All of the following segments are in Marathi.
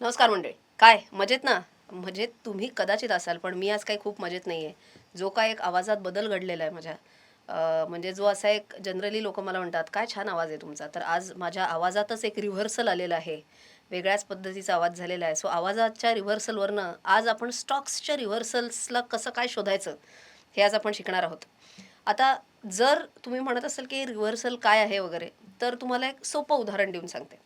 नमस्कार मंडळी. काय? मजेत ना? मजेत तुम्ही कदाचित असाल पण मी आज काही खूप मजेत नाही आहे जो काय एक आवाजात बदल घडलेला आहे माझ्या म्हणजे जो असा एक जनरली लोक मला म्हणतात काय छान आवाज आहे तुमचा. तर आज माझ्या आवाजातच एक रिव्हर्सल आलेला आहे. वेगळ्याच पद्धतीचा आवाज झालेला आहे. सो आवाजाच्या रिव्हर्सलवरनं आज आपण स्टॉक्सच्या रिव्हर्सल्सला कसं काय शोधायचं हे आज आपण शिकणार आहोत. आता जर तुम्ही म्हणत असाल की रिव्हर्सल काय आहे वगैरे तर तुम्हाला एक सोपं उदाहरण देऊन सांगते.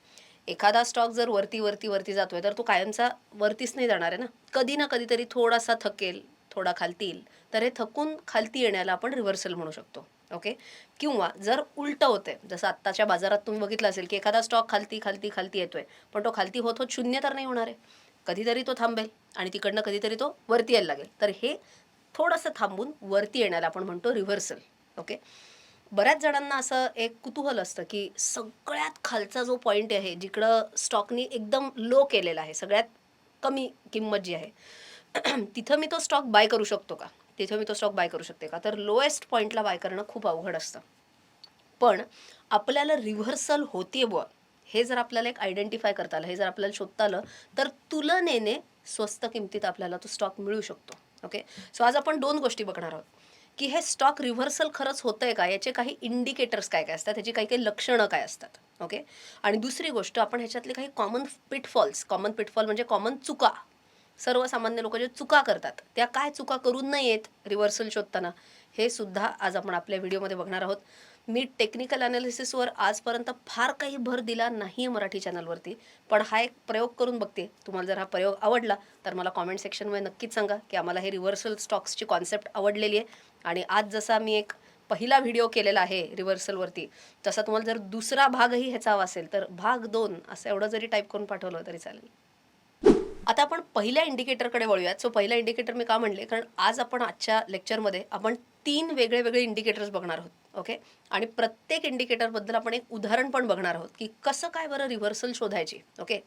एखादा स्टॉक जर वरती वरती वरती जातोय तर तो कायमचा वरतीच नाही जाणार आहे ना? कधी ना कधीतरी थोडासा थकेल थोडा खालती येईल तर हे थकून खालती येण्याला आपण रिव्हर्सल म्हणू शकतो ओके किंवा जर उलटं होतंय जसं आत्ताच्या बाजारात तुम्ही बघितलं असेल की एखादा स्टॉक खालती खालती खालती येतोय पण तो खालती होत होत शून्य तर नाही होणार आहे. कधीतरी तो थांबेल आणि तिकडनं कधीतरी तो वरती यायला लागेल. तर हे थोडंसं थांबून वरती येण्याला आपण म्हणतो रिव्हर्सल ओके बऱ्याच जणांना असं एक कुतूहल असतं की सगळ्यात खालचा जो पॉईंट आहे जिकडं स्टॉकनी एकदम लो केलेला आहे सगळ्यात कमी किंमत जी आहे तिथं मी तो स्टॉक बाय करू शकतो का? तिथं मी तो स्टॉक बाय करू शकते का? तर लोएस्ट पॉईंटला बाय करणं खूप अवघड असतं. पण आपल्याला रिव्हर्सल होते बुवा. हे जर आपल्याला एक आयडेंटिफाय करता आलं हे जर आपल्याला शोधता आलं तर तुलनेने स्वस्त किमतीत आपल्याला तो स्टॉक मिळू शकतो. ओके सो आज आपण दोन गोष्टी बघणार आहोत. की हे स्टॉक रिव्हर्सल खरंच होतंय का? याचे काही इंडिकेटर्स काय काय असतात? ह्याची काही काही लक्षणं काय असतात? ओके आणि दुसरी गोष्ट आपण ह्याच्यातले काही कॉमन पिटफॉल्स कॉमन पिटफॉल म्हणजे कॉमन चुका. सर्वसामान्य लोक जे चुका करतात त्या काय चुका करून नाही येत रिव्हर्सल शोधताना? हे सुद्धा आज आपण आपल्या व्हिडिओमध्ये बघणार आहोत. मी टेक्निकल अनालिसिसवर आजपर्यंत फार काही भर दिला नाही आहे मराठी चॅनलवरती पण हा एक प्रयोग करून बघते. तुम्हाला जर हा प्रयोग आवडला तर मला कॉमेंट सेक्शनमध्ये नक्कीच सांगा की आम्हाला हे रिव्हर्सल स्टॉक्सची कॉन्सेप्ट आवडलेली आहे. आणि आज जसा मी एक पहिला व्हिडिओ केलेला आहे रिव्हर्सलवरती तसा तुम्हाला जर दुसरा भागही ह्याचा हवा असेल तर भाग दोन असं एवढं जरी टाईप करून पाठवलं तरी चालेल. आता आपण पहिल्या इंडिकेटरकडे वळूयात. सो पहिला इंडिकेटर मी का म्हणले? कारण आज आपण आजच्या लेक्चरमध्ये आपण तीन वेगळे वेगळे इंडिकेटर्स बघणार आहोत. ओके आणि प्रत्येक इंडिकेटरबद्दल आपण एक उदाहरण पण बघणार आहोत की कसं काय बरं रिव्हर्सल शोधायची. ओके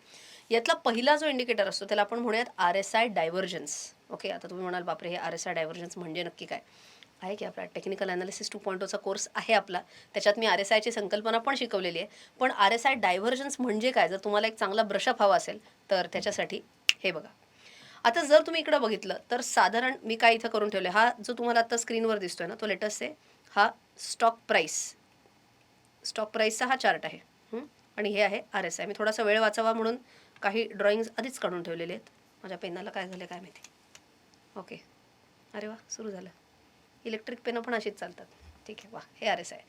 यातला पहिला जो इंडिकेटर असतो त्याला आपण म्हणूयात R S I divergence okay आता तुम्ही म्हणाल बापरे हे आर एस आय डायव्हर्जन्स म्हणजे नक्की काय? आहे की आपला टेक्निकल अनालिसिस टू पॉईंट ओचा कोर्स आहे आपला. त्याच्यात मी आर एस आयची संकल्पना पण शिकवलेली आहे. पण आर एस आय डायव्हर्जन्स म्हणजे काय? जर तुम्हाला एक चांगला ब्रशअप हवा असेल तर त्याच्यासाठी हे बघा. आता जर तुम्ही इकडं बघितलं तर साधारण मी काय इथं करून ठेवले हा जो तुम्हाला आता स्क्रीनवर दिसतोय ना तो लेटेस्ट आहे हा स्टॉक प्राईस स्टॉक प्राईसचा हा चार्ट आहे. आणि हे आहे आर एस आय. मी थोडासा वेळ वाचावा म्हणून काही ड्रॉइंग्स आधीच काढून ठेवलेले आहेत. माझ्या पेनाला काय झालं काय माहिती. ओके. अरे वा सुरू झालं. इलेक्ट्रिक पेनं पण अशीच चालतात. ठीक आहे वा हे आर एस आय.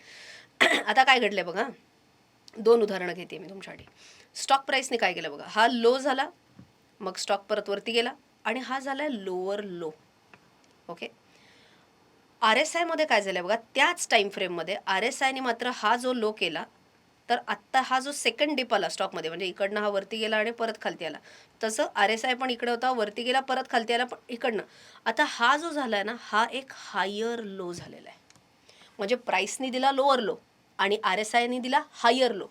आता काय घडलं आहे बघा. दोन उदाहरणं घेते मी तुमच्यासाठी. स्टॉक प्राईसने काय केलं बघा. हा लो झाला मग स्टॉक परत वरती गेला आणि हा झाला आहे lower low okay R S आयमध्ये काय झालं बघा त्याच टाईम फ्रेममध्ये आर एस आयने मात्र हा जो लो केला तर आत्ता हा जो सेकंड डिप आला स्टॉकमध्ये म्हणजे इकडनं हा वरती गेला आणि परत खालती आला. तसं आर एस आय पण इकडे होता वरती गेला परत खालती आला पण इकडनं. आता हा जो झाला आहे ना हा एक हायर लो झालेला आहे. म्हणजे प्राईसनी दिला लोअर लो आणि आर एस आयनी दिला हायर लो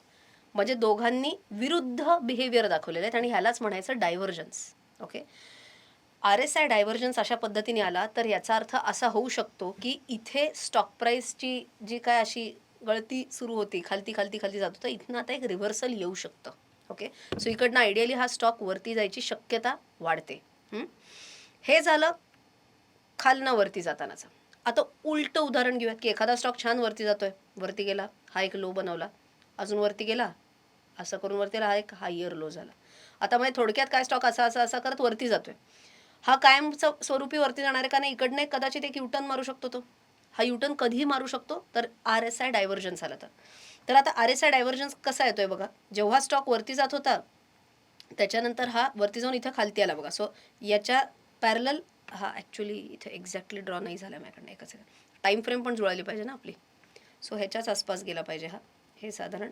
म्हणजे दोघांनी विरुद्ध बिहेवियर दाखवलेले आहेत आणि ह्यालाच म्हणायचं divergence okay R S I divergence अशा पद्धतीने आला तर याचा अर्थ असा होऊ शकतो की इथे स्टॉक प्राईसची जी काय अशी गळती सुरू होती खालती खालती खालती जात होतं इथनं आता एक रिव्हर्सल येऊ शकतं. ओके सो इकडनं आयडियली हा स्टॉक वरती जायची शक्यता वाढते. हे? झालं खालनं वरती जातानाचं. आता उलटं उदाहरण घेऊयात की एखादा स्टॉक छान वरती जातोय. वरती गेला हा एक लो बनवला. अजून वरती गेला असं करून वरती हा एक हायर लो झाला. आता म्हणजे थोडक्यात काय स्टॉक असा असा असा करत वरती जातोय. हा कायम स्वरूपी वरती जाणार आहे का नाही इकडनं एक कदाचित एक युटर्न मारू शकतो तो. हा युटर्न कधीही मारू शकतो तर आर एस आय डायव्हर्जन्स आला तर. तर आता आर एस आय डायव्हर्जन्स कसा येतोय बघा जेव्हा स्टॉक वरती जात होता त्याच्यानंतर हा वरती जाऊन इथं खालती आला बघा. सो याच्या पॅरल हा ॲक्च्युली इथे एक्झॅक्टली ड्रॉ नाही झाला माझ्याकडनं एकच टाईम फ्रेम पण जुळाली पाहिजे ना आपली. सो ह्याच्याच आसपास गेला पाहिजे हा. हे साधारण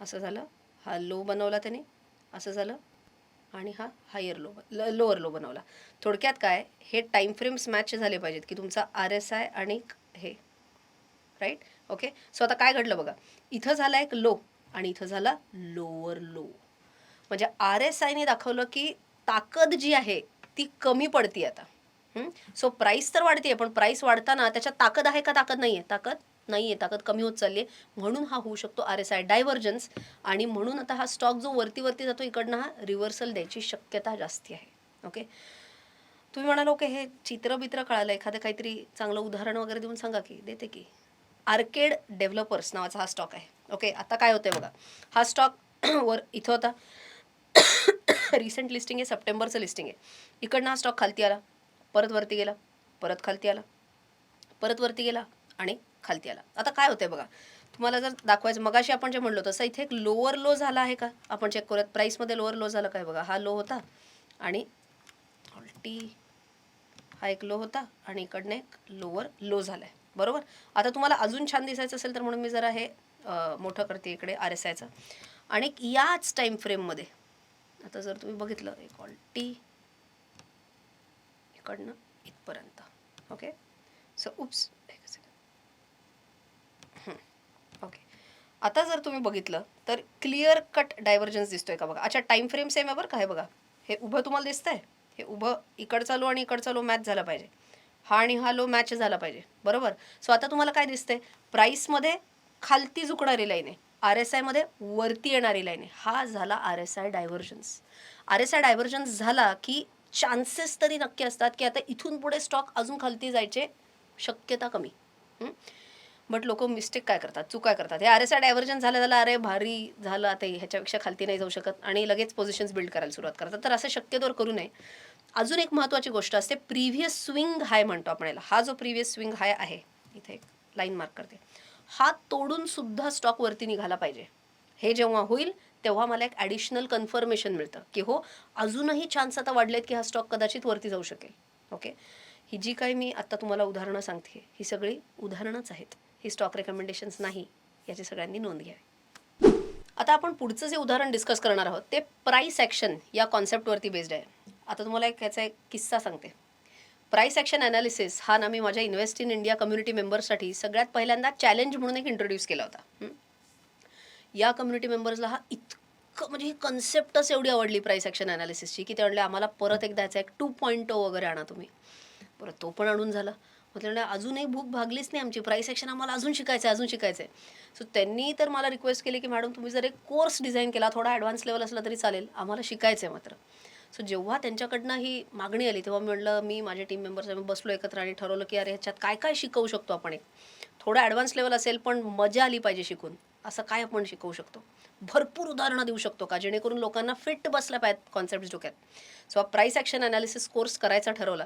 असं झालं. हा लो बनवला त्याने. असं झालं. आणि हा हायर लो लोअर लो बनवला. थोडक्यात काय हे टाईम फ्रेम्स मॅच झाले पाहिजेत की तुमचा आर एस आय आणि हे. राईट ओके सो आता काय घडलं बघा. इथं झाला एक लो आणि इथं झाला लोअर लो म्हणजे आर एस आयने दाखवलं की ताकद जी आहे ती कमी पडती आता. सो प्राईस तर वाढते पण प्राईस वाढताना त्याच्यात ताकद आहे का ताकद नाही आहे ताकद नाही आहे ताकद कमी होत चालली आहे म्हणून हा होऊ शकतो आर एस आय डायव्हर्जन्स आणि म्हणून आता हा स्टॉक जो वरती वरती जातो इकडनं हा रिव्हर्सल द्यायची शक्यता जास्ती आहे. ओके तुम्ही म्हणाल ओके हे चित्र बित्र कळालं. एखादं काहीतरी चांगलं उदाहरण वगैरे देऊन सांगा की. देते की आर्केड डेव्हलपर्स नावाचा हा स्टॉक आहे. ओके आता काय होतंय बघा. हा स्टॉक वर इथं होता रिसेंट लिस्टिंग आहे सप्टेंबरचं लिस्टिंग आहे. इकडनं हा स्टॉक खालती आला परत वरती गेला परत खालती आला परत वरती गेला आणि खालती आला. आता काय होतंय बघा? तुम्हाला जर दाखवायचं मगाशी आपण जे म्हणलो तसं इथे एक लोअर लो झाला आहे का? आपण चेक करूयात. प्राईसमध्ये लोअर लो झाला काय बघा? हा लो होता आणि टी हा एक लो होता आणि इकडनं एक लोअर लो झाला आहे बरोबर? आता तुम्हाला अजून छान दिसायचं असेल तर म्हणून मी जरा हे मोठं करते इकडे आर एस आयचं आणि याच टाईम फ्रेममध्ये आता जर तुम्ही बघितलं एक टी इकडनं इथपर्यंत. ओके सो उप्स एक सेकंड ओके आता जर तुम्ही बघितलं तर क्लिअर कट डायव्हर्जन्स दिसतोय का बघा? अच्छा टाईम फ्रेम सेम आहे बरं का हे बघा. हे उभं तुम्हाला दिसतंय? हे उभं इकडचा लो आणि इकडचा लो मॅच झाला पाहिजे. हा आणि हा लो मॅच झाला पाहिजे. बरोबर? सो आता तुम्हाला काय दिसतंय? प्राईसमध्ये खालती झुकणारी लाईन आहे. आर एस आयमध्ये वरती येणारी लाईन आहे. हा झाला R S I divergence R S I divergence झाला की चान्सेस तरी नक्की असतात की आता इथून पुढे स्टॉक अजून खालती जायचे शक्यता कमी. बट लोक मिस्टेक काय करतात? चूक काय करतात? हे आर एस आय डायव्हर्जन झालं झालं अरे भारी झालं आता ह्याच्यापेक्षा खालती नाही जाऊ शकत आणि लगेच पोझिशन्स बिल्ड करायला सुरुवात करतात. तर असं शक्यतोवर करू नये. अजून एक महत्त्वाची गोष्ट असते प्रिव्हियस स्विंग हाय म्हणतो आपण याला. हा जो प्रिव्हियस स्विंग हाय आहे इथे एक लाईन मार्क करते. हा तोडून सुद्धा स्टॉक वरती निघाला पाहिजे. हे जेव्हा होईल तेव्हा मला एक ॲडिशनल कन्फर्मेशन मिळतं की हो अजूनही चान्स आता वाढलेत की हा स्टॉक कदाचित वरती जाऊ शकेल. ओके ही जी काही मी आत्ता तुम्हाला उदाहरणं सांगते ही सगळी उदाहरणंच आहेत. ही स्टॉक रेकमेंडेशन्स नाही याची सगळ्यांनी नोंद घ्यावी. आता आपण पुढचं जे उदाहरण डिस्कस करणार आहोत ते प्राईस ॲक्शन या कॉन्सेप्टवरती बेस्ड आहे. आता तुम्हाला एक याचा एक किस्सा सांगते. प्राईस ॲक्शन ॲनालिसिस हा ना मी माझ्या इन्व्हेस्ट इन इंडिया कम्युनिटी मेंबर्ससाठी सगळ्यात पहिल्यांदा चॅलेंज म्हणून एक इंट्रोड्यूस केला होता. या कम्युनिटी मेंबर्सला हा इतकं म्हणजे ही कन्सेप्टच एवढी आवडली प्राईस ॲक्शन ॲनालिसिसची की ते म्हणले आम्हाला परत एकदा याचा एक टू पॉईंट oh वगैरे आणा तुम्ही. परत तो पण आणून झाला. म्हटलं अजूनही भूक भागलीच नाही आमची. प्राईस ॲक्शन आम्हाला अजून शिकायचं आहे अजून शिकायचं आहे सो त्यांनी तर मला रिक्वेस्ट केली की मॅडम तुम्ही जर एक कोर्स डिझाईन केला थोडा ॲडव्हान्स लेवल असला तरी चालेल. आम्हाला शिकायचं आहे मात्र. सो जेव्हा त्यांच्याकडनं ही मागणी आली तेव्हा मी म्हटलं मी माझे टीम मेंबर्स आम्ही बसलो एकत्र आणि ठरवलं की अरे ह्याच्यात काय काय शिकवू शकतो आपण एक? थोडं ॲडव्हान्स लेवल असेल पण मजा आली पाहिजे शिकून. असं काय आपण शिकवू शकतो? भरपूर उदाहरणं देऊ शकतो का? जेणेकरून लोकांना फिट बसल्या पाहिजेत कॉन्सेप्ट डोक्यात. So price action analysis course करायचा ठरवला.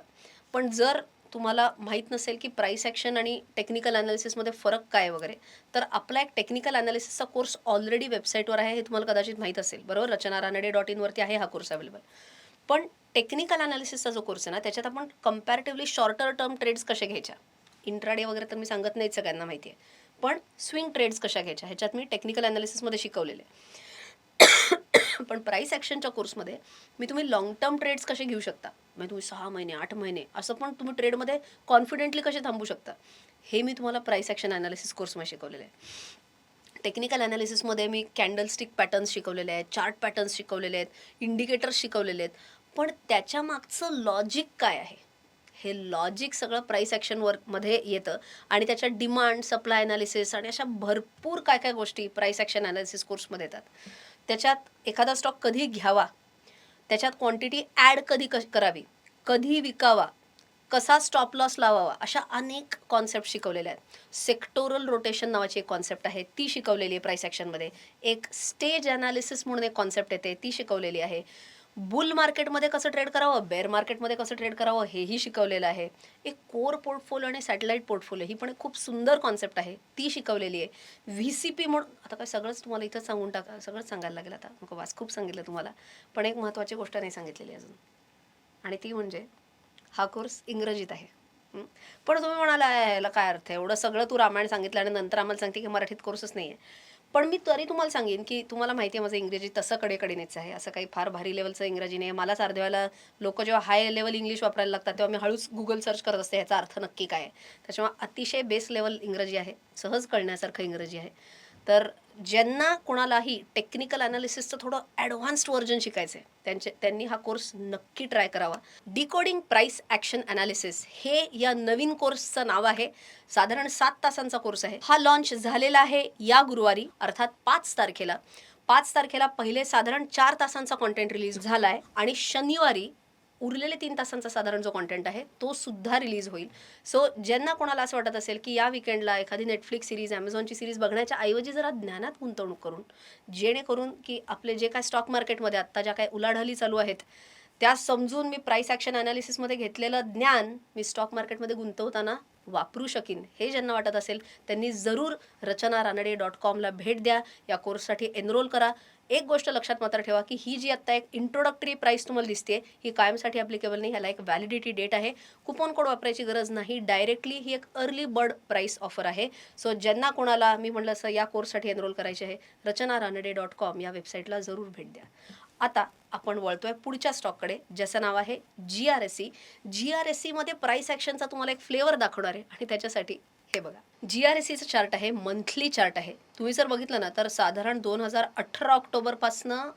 पण जर तुम्हाला माहीत नसेल की प्राईस ॲक्शन आणि टेक्निकल ॲनालिसिसमध्ये फरक काय आहे वगैरे तर आपला एक टेक्निकल ॲनालिसिसचा कोर्स ऑलरेडी वेबसाईटवर आहे हे तुम्हाला कदाचित माहीत असेल. बरोबर? रचना रानडे डॉट इनवरती आहे हा कोर्स अवेलेबल पण टेक्निकल ॲनालिसिसचा जो कोर्स आहे ना त्याच्यात आपण कम्पॅरेटिव्हली शॉर्टर टर्म ट्रेड्स कसे घ्यायच्या? इंट्राडे वगैरे तर मी सांगत नाही सगळ्यांना माहिती आहे पण स्विंग ट्रेड्स कशा घ्यायच्या? ह्याच्यात मी टेक्निकल ॲनालिसिसमध्ये शिकवलेले. आहे पण प्राईस ॲक्शनच्या कोर्समध्ये मी तुम्ही लॉंग टर्म ट्रेड्स कसे घेऊ शकता? म्हणजे तुम्ही सहा महिने आठ महिने असं पण तुम्ही ट्रेडमध्ये कॉन्फिडेंटली कसे थांबू शकता? हे मी तुम्हाला प्राईस ॲक्शन अनालिसिस कोर्समध्ये शिकवलेलं आहे. टेक्निकल अनालिसिसमध्ये मी कॅन्डलस्टिक पॅटर्न्स शिकवलेले आहेत चार्ट पॅटर्न्स शिकवलेले आहेत इंडिकेटर्स शिकवलेले आहेत. पण त्याच्या मागचं लॉजिक काय आहे? हे लॉजिक सगळं प्राईस ॲक्शनवर मध्ये येतं आणि त्याच्या डिमांड सप्लाय अनालिसिस आणि अशा भरपूर काय काय गोष्टी प्राईस ॲक्शन अनालिसिस कोर्समध्ये येतात. त्याच्यात एखादा स्टॉक कधी घ्यावा? त्याच्यात क्वांटिटी ॲड कधी क करावी? कधी विकावा? कसा स्टॉप लॉस लावावा? अशा अनेक कॉन्सेप्ट शिकवलेल्या आहेत. सेक्टोरल रोटेशन नावाची एक कॉन्सेप्ट आहे. ती शिकवलेली आहे प्राईस ॲक्शनमध्ये एक स्टेज ॲनालिसिस म्हणून एक कॉन्सेप्ट येते. ती शिकवलेली आहे. बुल मार्केटमध्ये कसं ट्रेड करावं बेअर मार्केटमध्ये कसं ट्रेड करावं हेही शिकवलेलं आहे. एक कोर पोर्टफोलिओ आणि सॅटेलाईट पोर्टफोलिओ ही पण एक खूप सुंदर कॉन्सेप्ट आहे ती शिकवलेली आहे. व्ही सी पी म्हणून आता काय सगळंच तुम्हाला इथं सांगून टाका सगळंच सांगायला लागेल आता. नको वास खूप सांगितलं तुम्हाला. पण एक महत्त्वाची गोष्ट नाही सांगितलेली अजून. आणि ती म्हणजे हा कोर्स इंग्रजीत आहे. पण तुम्ही म्हणाला याला काय अर्थ आहे? एवढं सगळं तू रामायण सांगितलं आणि नंतर आम्हाला सांगते की मराठीत कोर्सच नाही आहे पण मी तरी तुम्हाला सांगेन की तुम्हाला माहिती आहे माझं इंग्रजी तसं कडेकडेनेच आहे. असं काही फार भारी लेवलचं इंग्रजी नाही आहे मलाच अर्ध्या लोक जेव्हा हाय लेवल इंग्लिश वापरायला लागतात तेव्हा मी हळूच गुगल सर्च करत असते ह्याचा अर्थ नक्की काय आहे? त्याच्यामुळे अतिशय बेस लेवल इंग्रजी आहे. सहज कळण्यासारखं इंग्रजी आहे. तर ज्यांना कोणालाही टेक्निकल अनालिसिसचं थोडं ॲडव्हान्स्ड व्हर्जन शिकायचं आहे त्यांचे त्यांनी हा कोर्स नक्की ट्राय करावा. डिकोडिंग प्राईस ॲक्शन अनालिसिस हे या नवीन कोर्सचं नाव आहे. साधारण सात तासांचा कोर्स आहे. हा लॉन्च झालेला आहे या गुरुवारी अर्थात पाच तारखेला. पाच तारखेला पहिले साधारण चार तासांचा कॉन्टेंट रिलीज झाला आहे आणि शनिवारी उरलेले तीन तासांचा साधारण जो कॉन्टेंट आहे तो सुद्धा रिलीज होईल. सो ज्यांना कोणाला असं वाटत असेल की या विकेंडला एखादी नेटफ्लिक्स सिरीज ॲमेझॉनची सिरीज बघण्याच्या ऐवजी जरा ज्ञानात गुंतवणूक करून जेणेकरून की आपले जे काय स्टॉक मार्केटमध्ये आत्ता ज्या काय उलाढाली चालू आहेत त्या समजून मी प्राईस ॲक्शन अनालिसिसमध्ये घेतलेलं ज्ञान मी स्टॉक मार्केटमध्ये गुंतवताना वापरू शकीन. हे ज्यांना वाटत असेल त्यांनी जरूर रचना रानडे डॉट कॉमला भेट द्या. या कोर्ससाठी एनरोल करा. एक गोष्ट लक्षात मात्र ठेवा की ही जी आत्ता एक इंट्रोडक्टरी प्राईस तुम्हाला दिसते ही कायमसाठी अप्लिकेबल नाही ह्याला एक व्हॅलिडिटी डेट आहे. कुपन कोड वापरायची गरज नाही डायरेक्टली ही एक अर्ली बर्ड प्राईस ऑफर आहे. सो ज्यांना कोणाला मी म्हटलं असं या कोर्ससाठी एनरोल करायचे आहे रचना रानडे डॉट कॉम या वेबसाईटला जरूर भेट द्या. आता आपण वळतोय पुढच्या स्टॉककडे ज्याचं नाव आहे G R S C G R S सीमध्ये प्राईस ॲक्शनचा तुम्हाला एक फ्लेवर दाखवणार आहे आणि त्याच्यासाठी हे बघा. जी आर एस सीचं चार्ट आहे मंथली चार्ट आहे. तुम्ही जर बघितलं ना तर साधारण दोन हजार अठरा ऑक्टोबरपासनं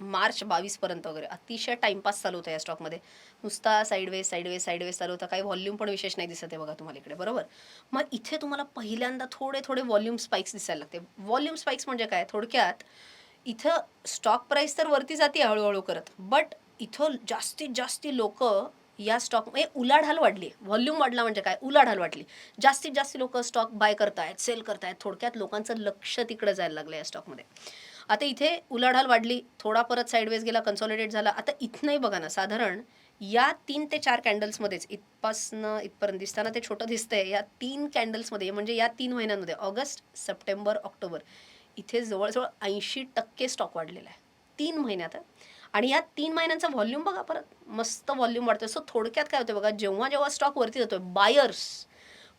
मार्च बावीसपर्यंत वगैरे. अतिशय टाइमपास चालू होता या स्टॉकमध्ये. नुसता साईडवेज साईडवेज साईडवेज चालू होता. काही व्हॉल्यूम पण विशेष नाही दिसत आहे बघा तुम्हाला इकडे. बरोबर? मग इथे तुम्हाला पहिल्यांदा थोडे थोडे व्हॉल्यूम स्पाइक्स दिसायला लागते. व्हॉल्यूम स्पाइक्स म्हणजे काय? थोडक्यात इथं स्टॉक प्राईस तर वरती जाते हळूहळू करत. बट इथं जास्तीत जास्ती लोक या स्टॉक म्हणजे उलाढाल वाढली. व्हॉल्यूम वाढला म्हणजे काय? उलाढाल वाढली. जास्तीत जास्त लोक स्टॉक बाय करतायत सेल करतायत. थोडक्यात लोकांचं लक्ष तिकडे जायला लागलं या स्टॉकमध्ये आता इथे उलाढाल वाढली थोडा परत साईडवेज गेला कन्सॉलिडेट झाला. आता इथनंही बघा ना साधारण या तीन ते चार कॅन्डल्समध्येच इथपासनं इथपर्यंत दिसताना ते छोटं दिसतंय. या तीन कॅन्डल्समध्ये म्हणजे या तीन महिन्यांमध्ये ऑगस्ट सप्टेंबर ऑक्टोबर इथे जवळजवळ ऐंशी टक्के स्टॉक वाढलेला आहे. तीन महिन्यात आणि या तीन महिन्यांचा व्हॉल्यूम बघा परत. मस्त व्हॉल्यूम वाढतोय. सो थोडक्यात काय होतं बघा जेव्हा जेव्हा स्टॉक वरती जातोय बायर्स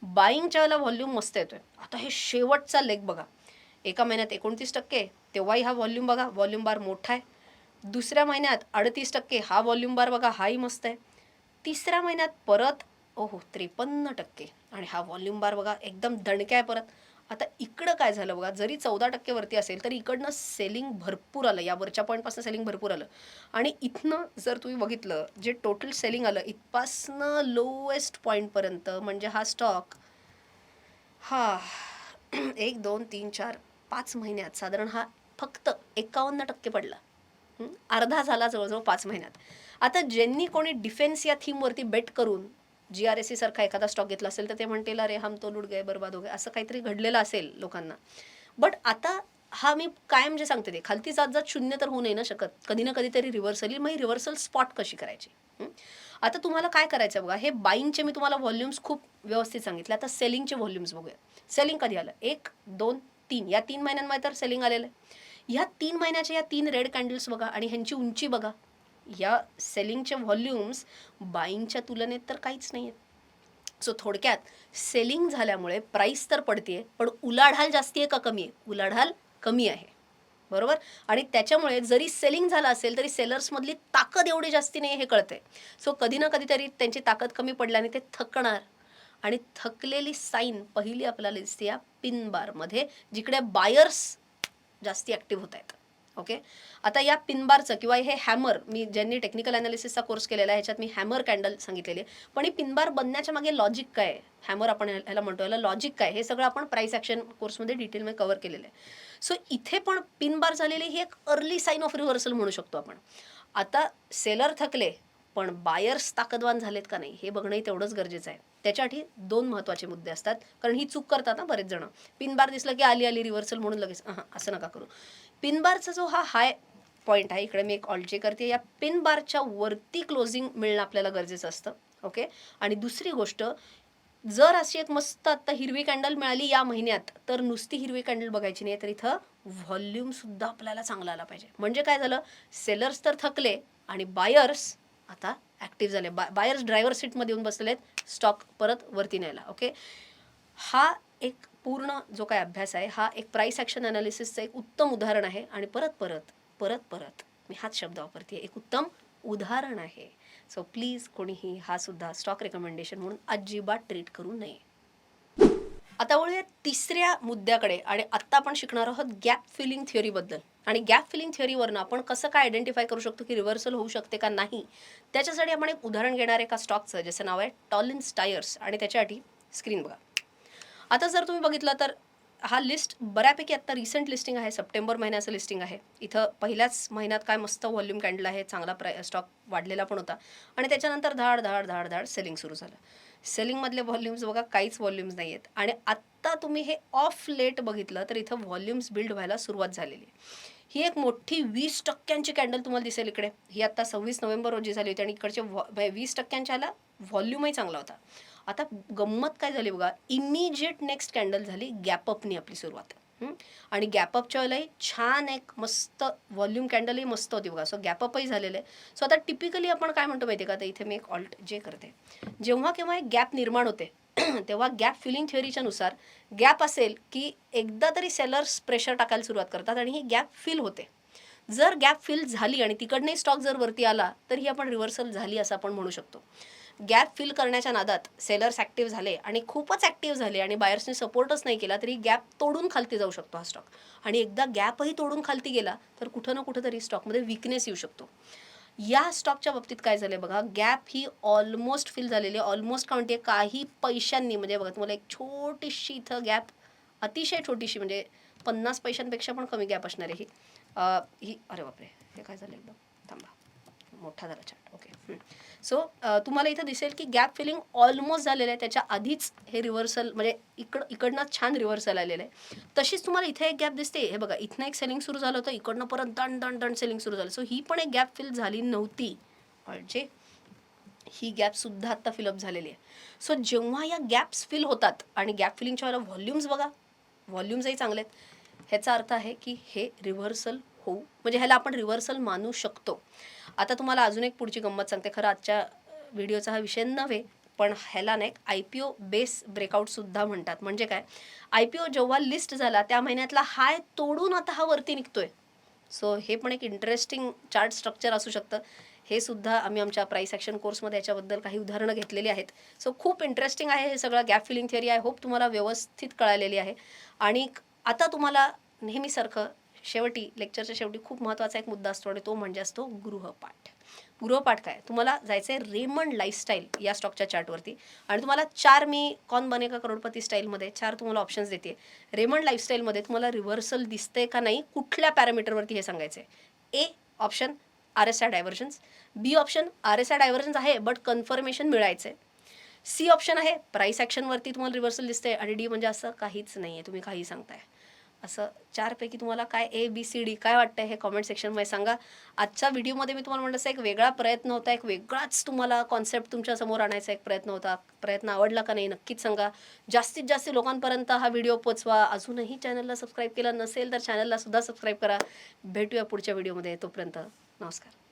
बाईंगच्या वेळेला व्हॉल्यूम मस्त येतोय. आता हे शेवटचा लेग बघा. एका महिन्यात एकोणतीस टक्के तेव्हाही हा व्हॉल्यूम बघा. व्हॉल्यूम बार मोठा आहे. दुसऱ्या महिन्यात अडतीस टक्के हा व्हॉल्यूम बार बघा हाही मस्त आहे. तिसऱ्या महिन्यात परत ओहो त्रेपन्न टक्के. आणि हा व्हॉल्यूम बार बघा एकदम दणक्या आहे परत. आता इकडं काय झालं बघा जरी चौदा टक्के वरती असेल तरी इकडनं सेलिंग भरपूर आलं. या वरच्या पॉईंटपासून सेलिंग भरपूर आलं. आणि इथनं जर तुम्ही बघितलं जे टोटल सेलिंग आलं इथपासनं लोएस्ट पॉईंटपर्यंत म्हणजे हा स्टॉक हा एक दोन तीन चार पाच महिन्यात साधारण हा फक्त एकावन्न टक्के पडला. अर्धा झाला जवळजवळ पाच महिन्यात. आता ज्यांनी कोणी डिफेन्स या थीमवरती बेट करून जी आर एस सी सारखा एखादा स्टॉक घेतला असेल तर ते म्हणतील अरे हम तो लुट गए बर्बाद हो गए. असं काहीतरी घडलेलं असेल लोकांना. बट आता हा मी कायम जे सांगते ते खालती जात जात शून्य तर होऊ नाही ना शकत. कधी ना कधीतरी रिव्हर्सल येईल. मग ही रिव्हर्सल स्पॉट कशी करायची? आता तुम्हाला काय करायचं बघा हे बाईंगचे मी तुम्हाला व्हॉल्यूम्स खूप व्यवस्थित सांगितले. आता सेलिंगचे व्हॉल्यूम्स बघूया. सेलिंग कधी आलं? एक दोन तीन. या तीन महिन्यांमध्ये तर सेलिंग आलेलं आहे. ह्या तीन महिन्याच्या या तीन रेड कॅन्डल्स बघा आणि ह्यांची उंची बघा. या सेलिंगचे व्हॉल्यूम्स बाईंगच्या तुलनेत तर काहीच नाही आहेत सो थोडक्यात सेलिंग झाल्यामुळे प्राईस तर पडते पण उलाढाल जास्ती आहे का कमी आहे? उलाढाल कमी आहे. बरोबर? आणि त्याच्यामुळे जरी सेलिंग झालं असेल तरी सेलर्समधली ताकद एवढी जास्ती नाही हे कळते सो कधी ना कधीतरी त्यांची ताकद कमी पडल्याने ते थकणार. आणि थकलेली साईन पहिली आपल्याला दिसते या पिन बारमध्ये जिकडे बायर्स जास्ती ॲक्टिव्ह होत आहेत ओके आता या पिनबारचं किंवा हे हॅमर मी ज्यांनी टेक्निकल अनालिसिसचा कोर्स केलेला आहे ह्याच्यात मी हॅमर कॅन्डल सांगितलेली आहे. पण ही पिनबार बनण्याच्या मागे लॉजिक काय आहे? हॅमर आपण ह्याला म्हणतो याला लॉजिक काय हे सगळं आपण प्राईस ॲक्शन कोर्समध्ये डिटेलमध्ये कव्हर केलेलं आहे. सो इथे पण पिनबार झालेली ही एक अर्ली साईन ऑफ रिव्हर्सल म्हणू शकतो आपण. आता सेलर थकले पण बायर्स ताकदवान झालेत का नाही हे बघणंही तेवढंच गरजेचं आहे. त्याच्यासाठी दोन महत्त्वाचे मुद्दे असतात कारण ही चूक करतात ना बरेच जण. पिनबार दिसलं की आली आली रिव्हर्सल म्हणून लगेच हां असं नका करू. पिनबारचा जो हा हाय पॉईंट आहे इकडे मी एक ऑल्ट जे करते या पिन बारच्या वरती क्लोजिंग मिळणं आपल्याला गरजेचं असतं ओके आणि दुसरी गोष्ट जर अशी एक मस्त आत्ता हिरवी कॅन्डल मिळाली या महिन्यात तर नुसती हिरवी कॅन्डल बघायची नाही तर इथं व्हॉल्यूमसुद्धा आपल्याला चांगला आला पाहिजे. म्हणजे काय झालं? सेलर्स तर थकले आणि बायर्स आता ॲक्टिव्ह झाले. बा बायर्स ड्रायव्हर सीटमध्ये येऊन बसलेले आहेत. स्टॉक परत वरती न्यायला. ओके हा एक पूर्ण जो काय अभ्यास आहे हा एक प्राईस ॲक्शन अनालिसिसचं एक उत्तम उदाहरण आहे. आणि परत परत परत परत मी हाच शब्द वापरते एक उत्तम उदाहरण आहे. सो प्लीज कोणीही हा सुद्धा स्टॉक रेकमेंडेशन म्हणून अजिबात ट्रीट करू नये. आता वळूया तिसऱ्या मुद्द्याकडे. आणि आत्ता आपण शिकणार आहोत गॅप फिलिंग थिअरीबद्दल आणि गॅप फिलिंग थिअरीवरनं आपण कसं काय आयडेंटिफाय करू शकतो की रिव्हर्सल होऊ शकते का नाही? त्याच्यासाठी आपण एक उदाहरण घेणार एका स्टॉकचं ज्याचं नाव आहे टॉलिन्स टायर्स आणि त्याच्यासाठी स्क्रीन बघा. आता जर तुम्ही बघितलं तर हा लिस्ट बऱ्यापैकी आत्ता रिसेंट लिस्टिंग आहे. सप्टेंबर महिन्याचं लिस्टिंग आहे. इथं पहिल्याच महिन्यात काय मस्त व्हॉल्यूम कॅन्डल आहे. चांगला प्राय स्टॉक वाढलेला पण होता. आणि त्याच्यानंतर धाड धाड धाड धाड सेलिंग सुरू झालं. सेलिंगमधले व्हॉल्यूम्स बघा काहीच व्हॉल्यूम्स नाही आहेत. आणि आत्ता तुम्ही हे ऑफ लेट बघितलं तर इथं व्हॉल्यूम्स बिल्ड व्हायला सुरुवात झालेली आहे. ही एक मोठी वीस टक्क्यांची कॅन्डल तुम्हाला दिसेल इकडे. ही आत्ता सव्वीस नोव्हेंबर रोजी झाली होती आणि इकडचे व्हॉ- वीस टक्क्यांच्या आला व्हॉल्यूमही चांगला होता. आता गंमत काय झाली बघा इमिजिएट नेक्स्ट कॅन्डल झाली गॅपअपनी आपली सुरुवात. आणि गॅपअपच्या वेळेलाही छान एक मस्त व्हॉल्यूम कॅन्डलही मस्त होती बघा. सो गॅपअपही झालेलं. आहे सो आता टिपिकली आपण काय म्हणतो माहिती का? आता इथे मी एक ऑल्ट जे करते. जेव्हा केव्हा एक गॅप निर्माण होते तेव्हा गॅप फिलिंग थिअरीच्या नुसार गॅप असेल की एकदा तरी सेलर्स प्रेशर टाकायला सुरुवात करतात आणि ही गॅप फिल होते. जर गॅप फिल झाली आणि तिकडनंही स्टॉक जर वरती आला तर ही आपण रिव्हर्सल झाली असं आपण म्हणू शकतो. गॅप फिल करण्याच्या नादात सेलर्स ॲक्टिव्ह झाले आणि खूपच ॲक्टिव्ह झाले आणि बायर्सने सपोर्टच नाही केला तरी गॅप तोडून खालती जाऊ शकतो हा स्टॉक. आणि एकदा गॅपही तोडून खालती गेला तर कुठं ना कुठं तरी स्टॉकमध्ये विकनेस येऊ शकतो. या स्टॉकच्या बाबतीत काय झालं बघा गॅप ही ऑलमोस्ट फिल झालेली आहे. ऑलमोस्ट का म्हणते काही पैशांनी म्हणजे बघा तुम्हाला एक छोटीशी इथं गॅप अतिशय छोटीशी म्हणजे पन्नास पैशांपेक्षा पण कमी गॅप असणार आहे ही. ही अरे बापरे हे काय झालं एकदम? थांबा. मोठा झाला चार्ट ओके सो तुम्हाला इथं दिसेल की गॅप फिलिंग ऑलमोस्ट झालेलं आहे. त्याच्या आधीच हे रिव्हर्सल म्हणजे इकड इकडनं छान रिव्हर्सल आलेलं आहे. तशीच तुम्हाला इथे एक गॅप दिसते. हे बघा इथनं एक सेलिंग सुरू झालं होतं इकडनं परत दंड दंड दंड सेलिंग सुरू झालं. सो ही पण एक गॅप फिल झाली नव्हती. म्हणजे ही गॅपसुद्धा आत्ता फिलअप झालेली आहे. सो जेव्हा या गॅप्स फिल होतात आणि गॅप फिलिंगच्या वेळेला व्हॉल्यूम्स बघा व्हॉल्यूम्सही चांगले आहेत. ह्याचा अर्थ आहे की हे रिव्हर्सल होऊ. म्हणजे ह्याला आपण रिव्हर्सल मानू शकतो. आता तुम्हाला अजून एक पुढची गंमत सांगते. खरं आजच्या व्हिडिओचा हा विषय नव्हे पण ह्याला नाही आय पी ओ बेस ब्रेकआउटसुद्धा म्हणतात. म्हणजे काय? आय पी ओ जेव्हा लिस्ट झाला त्या महिन्यातला हाय तोडून आता हा वरती निघतोय. सो हे पण एक इंटरेस्टिंग चार्ट स्ट्रक्चर असू शकतं. हे सुद्धा आम्ही आमच्या प्राईस ॲक्शन कोर्समध्ये याच्याबद्दल काही उदाहरणं घेतलेली आहेत. सो खूप इंटरेस्टिंग आहे हे सगळं. Gap filling theory I hope तुम्हाला व्यवस्थित कळालेली आहे. आणि आता तुम्हाला नेहमीसारखं शेवटी लेक्चरच्या शेवटी खूप महत्त्वाचा एक मुद्दा असतो आणि तो म्हणजे असतो गृहपाठ. गृहपाठ काय? तुम्हाला जायचं आहे रेमंड लाईफस्टाईल या स्टॉकच्या चार्टवरती आणि तुम्हाला चार मी कॉन बनेगा करोडपती स्टाईलमध्ये चार तुम्हाला ऑप्शन्स देते रेमंड लाईफस्टाईलमध्ये तुम्हाला रिव्हर्सल दिसतंय का नाही कुठल्या पॅरामीटरवरती हे सांगायचं आहे A option R S I divergence B option R S I divergence आहे बट कन्फर्मेशन मिळायचं आहे सी ऑप्शन आहे प्राईस ॲक्शनवरती तुम्हाला रिव्हर्सल दिसतंय. आणि डी म्हणजे असं काहीच नाही आहे तुम्ही काही सांगताय. असं चारपैकी तुम्हाला काय ए बी सी डी काय वाटतं हे कॉमेंट सेक्शनमध्ये सांगा. आजच्या व्हिडिओमध्ये मी तुम्हाला म्हणलं असं एक वेगळा प्रयत्न होता एक वेगळाच तुम्हाला कॉन्सेप्ट तुमच्यासमोर आणायचा एक प्रयत्न होता. प्रयत्न आवडला का नाही नक्कीच सांगा. जास्तीत जास्त लोकांपर्यंत हा व्हिडिओ पोचवा अजूनही चॅनलला सबस्क्राईब केला नसेल तर चॅनलला सुद्धा सबस्क्राईब करा. भेटूया पुढच्या व्हिडिओमध्ये तोपर्यंत नमस्कार.